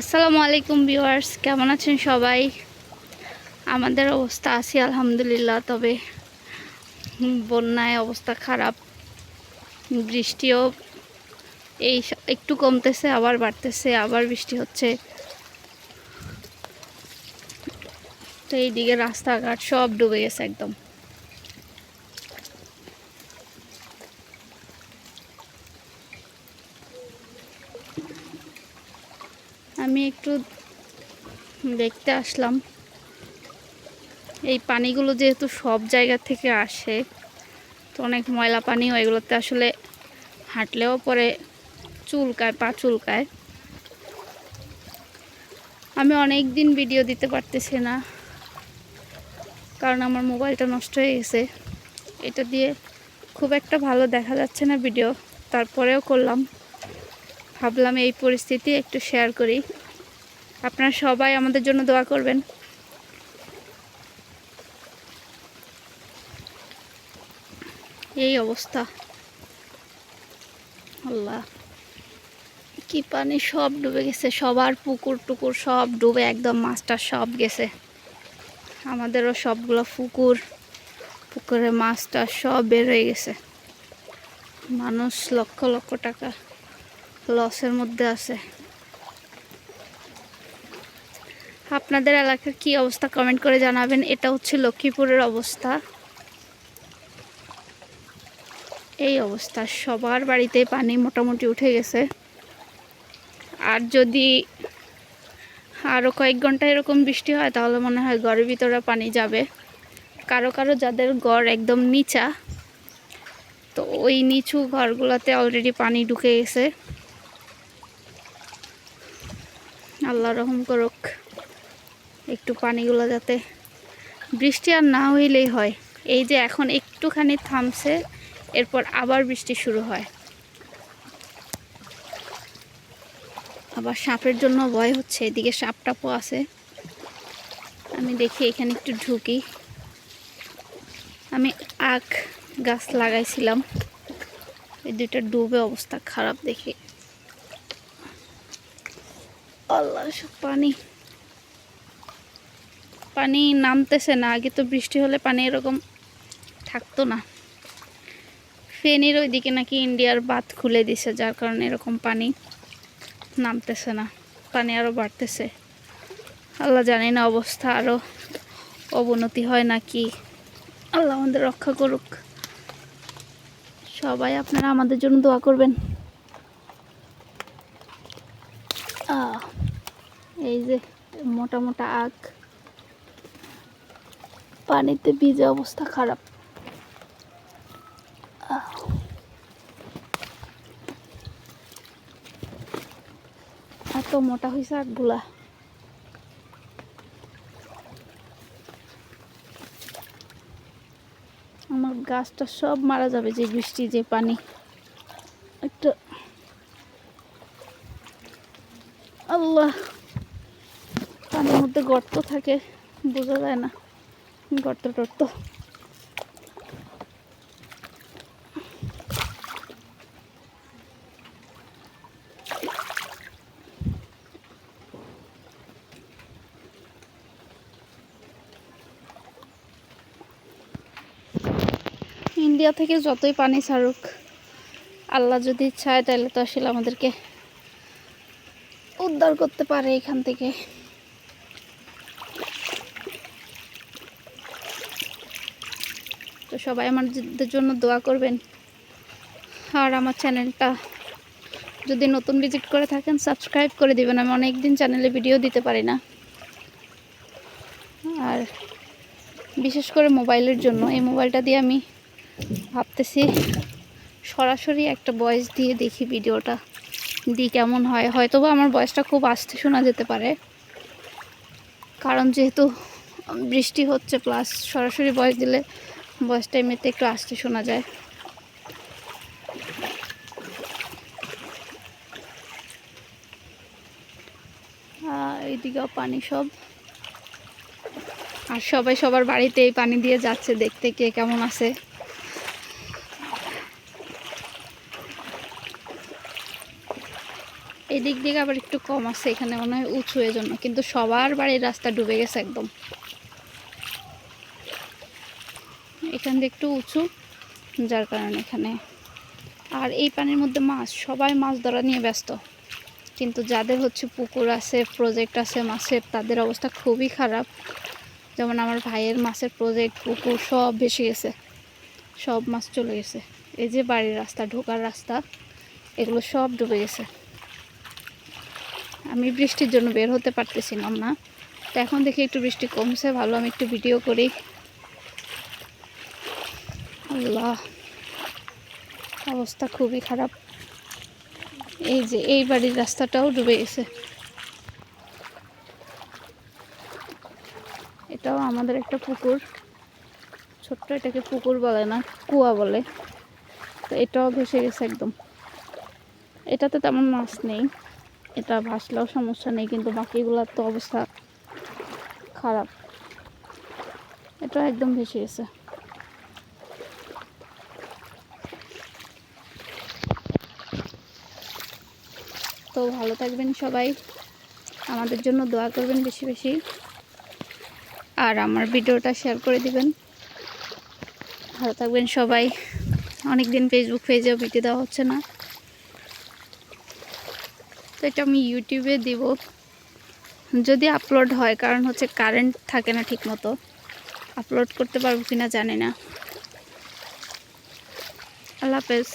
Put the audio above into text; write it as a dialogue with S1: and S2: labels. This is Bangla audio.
S1: আসসালামু আলাইকুম ভিউয়ার্স, কেমন আছেন সবাই? আমাদের অবস্থা আছি আলহামদুলিল্লাহ, তবে বন্যায় অবস্থা খারাপ, বৃষ্টিও এই একটু কমতেছে, আবার বাড়তেছে, আবার বৃষ্টি হচ্ছে। তো এইদিকে রাস্তাঘাট সব ডুবে গেছে একদম। আমি একটু দেখতে আসলাম। এই পানিগুলো যেহেতু সব জায়গা থেকে আসে, তো অনেক ময়লা পানি হয় এগুলোতে আসলে হাঁটলেও পরে চুলকায়, পা চুলকায়। আমি অনেক দিন ভিডিও দিতে পারতেছি না, কারণ আমার মোবাইলটা নষ্ট হয়ে গেছে। এটা দিয়ে খুব একটা ভালো দেখা যাচ্ছে না ভিডিও তারপরেও করলাম। ভাবলাম এই পরিস্থিতি একটু শেয়ার করি। আপনারা সবাই আমাদের জন্য দোয়া করবেন। এই অবস্থা। আল্লাহ, কি পানি সব ডুবে গেছে, সবার পুকুর টুকুর সব ডুবে, একদম মাছটা সব গেছে। আমাদেরও সবগুলো পুকুর পুকুরে মাছটা সব বের হয়ে গেছে। মানুষ লক্ষ লক্ষ টাকা। লসের মধ্যে আছে। আপনাদের এলাকার কি অবস্থা কমেন্ট করে জানাবেন। এটা হচ্ছে লক্ষ্মীপুরের অবস্থা। এই অবস্থা, সবার বাড়িতে পানি মোটামুটি উঠে গেছে। আর যদি আরও কয়েক ঘণ্টা এরকম বৃষ্টি হয়, তাহলে মনে হয় ঘরের ভিতরে পানি যাবে। কারও কারও যাদের ঘর একদম নিচা, তো ওই নিচু ঘরগুলোতে অলরেডি পানি ঢুকে গেছে। আল্লাহ রহম করুক। একটু পানিগুলো যাতে বৃষ্টি আর না হইলেই হয়। এই যে এখন একটুখানি থামছে, এরপর আবার বৃষ্টি শুরু হয়। আবার সাপের জন্য ভয় হচ্ছে, এদিকে সাপ টাপও আছে। আমি দেখি এখানে একটু ঢুকি। আমি আখ গাছ লাগাইছিলাম। এই দুইটা ডুবে অবস্থা, খারাপ দেখি। আল্লাহ, সব পানি। পানি নামতেছে না, আগে তো বৃষ্টি হলে পানি এরকম থাকতো না। ফেনীর ওইদিকে নাকি ইন্ডিয়ার বাঁধ খুলে দিছে, যার কারণে এরকম পানি নামতেছে না। পানি আরও বাড়তেছে। আল্লাহ জানি না অবস্থা আরও অবনতি হয় নাকি। আল্লাহ আমাদের রক্ষা করুক। সবাই আপনারা আমাদের জন্য দোয়া করবেন। এই যে মোটা মোটা আখ। পানিতে ভিজে অবস্থা খারাপ। এত মোটা হয়েছে আখগুলা। আমার গাছটা সব মারা যাবে যে বৃষ্টি, যে পানি। একটা আল্লাহ। পানির মধ্যে গর্ত থাকে, বোঝা যায় না, গর্ত টর্ত। ইন্ডিয়া থেকে যতই পানি ছাড়ুক, আল্লাহ যদি চায় তাহলে তো আসলে আমাদেরকে উদ্ধার করতে পারে এখান থেকে। তো সবাই আমাদের জন্য দোয়া করবেন। আর আমার চ্যানেলটা যদি নতুন ভিজিট করে থাকেন, সাবস্ক্রাইব করে দিবেন। আমি অনেক দিন চ্যানেলে ভিডিও দিতে পারি না। আর বিশেষ করে মোবাইলের জন্য। এই মোবাইলটা দিয়ে আমি ভাবতেছি সরাসরি একটা ভয়েস দিয়ে দেখি ভিডিওটা দিই কেমন হয়। হয়তো বা আমার ভয়েসটা খুব আস্তে শোনা যেতে পারে। কারণ যেহেতু বৃষ্টি হচ্ছে প্লাস সরাসরি ভয়েস দিলে ভয়েসটা এমনিতে একটু আস্তে শোনা যায়। এইদিকেও পানি সব। আর সবাই সবার বাড়িতে এই পানি দিয়ে যাচ্ছে দেখতে, কে কেমন আছে। এদিক দিকে আবার একটু কম আছে, এখানে মনে হয় উঁচু এজন্য, কিন্তু সবার বাড়ির রাস্তা ডুবে গেছে একদম। এখান দিয়ে একটু উঁচু, যার কারণে এখানে। আর এই পানির মধ্যে মাছ, সবাই মাছ ধরা নিয়ে ব্যস্ত। কিন্তু যাদের হচ্ছে পুকুর আছে প্রজেক্ট আছে মাছের, তাদের অবস্থা খুবই খারাপ। যেমন আমার ভাইয়ের মাছের প্রজেক্ট পুকুর সব ভেসে গেছে। সব মাছ চলে গেছে। এই যে বাড়ির রাস্তা, ঢোকার রাস্তা, এগুলো সব ডুবে গেছে। আমি বৃষ্টির জন্য বের হতে পারতেছিলাম না। তো এখন দেখি একটু বৃষ্টি কমছে, ভালো আমি একটু ভিডিও করি। আল্লাহ, অবস্থা খুবই খারাপ। এই যে, এই বাড়ির রাস্তাটাও ডুবে গেছে। এটাও আমাদের একটা পুকুর। ছোট্ট এটাকে পুকুর বলে না, কুয়া বলে। তো এটাও ভেসে গেছে একদম। এটাতে তেমন মাছ নেই। এটা ভাসলেও সমস্যা নেই, কিন্তু বাকিগুলোর তো অবস্থা খারাপ। এটা একদম ভেসে গেছে। তো ভালো থাকবেন সবাই। আমাদের জন্য দোয়া করবেন বেশি বেশি। আর আমার ভিডিওটা শেয়ার করে দিবেন। ভালো থাকবেন সবাই। অনেক দিন ফেসবুক পেজেও ভিডিও দেওয়া হচ্ছে না। তো এটা আমি ইউটিউবে দিব। যদি আপলোড হয়, কারণ হচ্ছে কারেন্ট থাকে না ঠিক মতো আপলোড করতে পারব কিনা জানি না। আল্লাহ হাফেজ।